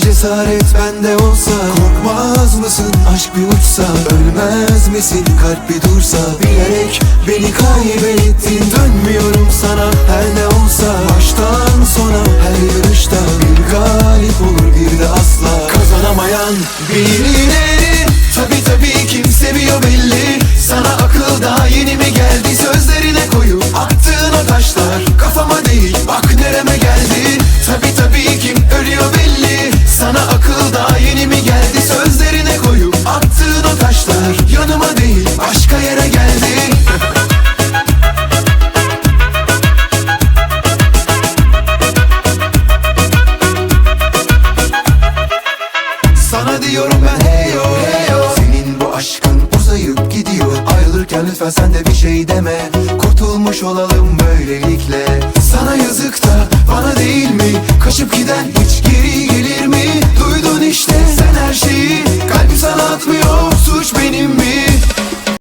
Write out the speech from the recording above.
cesaret bende olsa. Korkmaz mısın? Aşk bir uçsa. Ölmez misin? Kalp bir dursa. Bilerek beni kaybettin. Dönmüyorum sana. Her ne olsa. Baştan sona. Her yarışta Bir galip olur bir de asla. Kazanamayan birileri Tabi tabi kim seviyor belli. Sana akıl daha yeni mi geldi? Sözlerine koyup attığın o taşlar Kafama değil bak nereme geldi Sana diyorum ben heyo heyo Senin bu aşkın uzayıp gidiyor. Ayrılırken lütfen sen de bir şey deme. Kurtulmuş olalım böylelikle. Sana yazık da bana değil mi? Kaçıp giden hiç